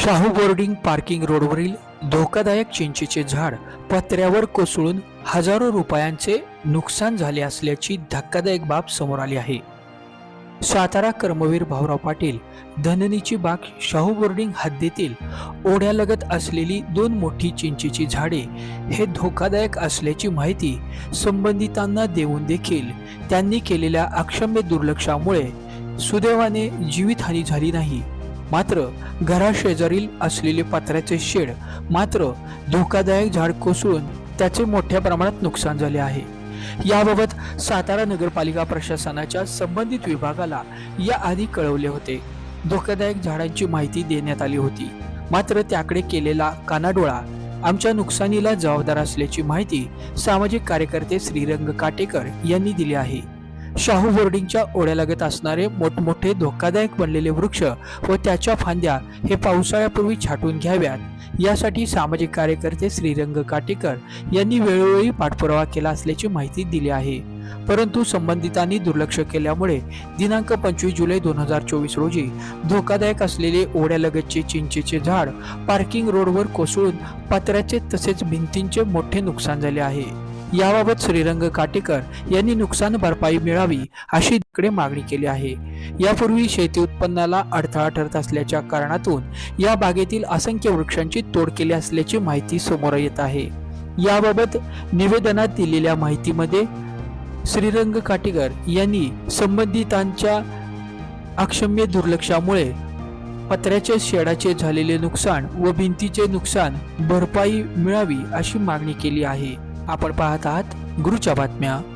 Shahu boarding parking रोडवरील धोकादायक चिंचेचे झाड पत्र्यावर कोसळून हजारो रुपयांचे नुकसान झाले असल्याची धक्कादायक बाब समोर आली आहे. सातारा कर्मवीर भाऊराव पाटील धननीची बाग शाहू बोर्डिंग हद्दीतील ओढ्यालगत असलेली दोन मोठी चिंचेची झाडे हे धोकादायक असल्याची माहिती संबंधितांना देऊन देखील त्यांनी केलेल्या अक्षम्य दुर्लक्षामुळे सुदैवाने जीवितहानी झाली नाही. मात्र घराशेजारील असलेले पत्र्याचे शेड मात्र धोकादायक झाड कोसळून त्याचे मोठ्या प्रमाणात नुकसान झाले आहे. याबाबत सातारा नगरपालिका प्रशासनाच्या संबंधित विभागाला याआधी कळवले होते. धोकादायक झाडांची माहिती देण्यात आली होती. मात्र त्याकडे केलेला कानाडोळा आमच्या नुकसानीला जबाबदार असल्याची माहिती सामाजिक कार्यकर्ते श्रीरंग काटेकर यांनी दिली आहे. शाहू बोर्डिंगच्या ओढ्यालगत असणारे मोठमोठे धोकादायक बनलेले वृक्ष व त्याच्या फांद्या हे पावसाळ्यापूर्वी छाटून घ्याव्यात. यासाठी सामाजिक कार्यकर्ते श्रीरंग काटेकर यांनी वेळोवेळी पाठपुरावा केला असल्याची माहिती दिली आहे. परंतु संबंधितांनी दुर्लक्ष केल्यामुळे दिनांक पंचवीस जुलै दोन हजार चोवीस रोजी धोकादायक असलेले ओढ्यालगतचे चिंचेचे झाड पार्किंग रोडवर कोसळून पत्र्याचे तसेच भिंतींचे मोठे नुकसान झाले आहे. याबाबत श्रीरंग काटेकर यांनी नुकसान भरपाई मिळावी अशी तिकडे मागणी केली आहे. यापूर्वी शेती उत्पन्नाला अडथळा ठरत असल्याच्या कारणातून या बागेतील असंख्य वृक्षांची तोड केली असल्याची माहिती समोर येत आहे. याबाबत निवेदनात दिलेल्या माहितीमध्ये श्रीरंग काटेकर यांनी संबंधितांच्या अक्षम्य दुर्लक्षामुळे पत्र्याच्या शेडाचे झालेले नुकसान व भिंतीचे नुकसान भरपाई मिळावी अशी मागणी केली आहे. आपण पाहत आहात गुरुच्या बातम्या.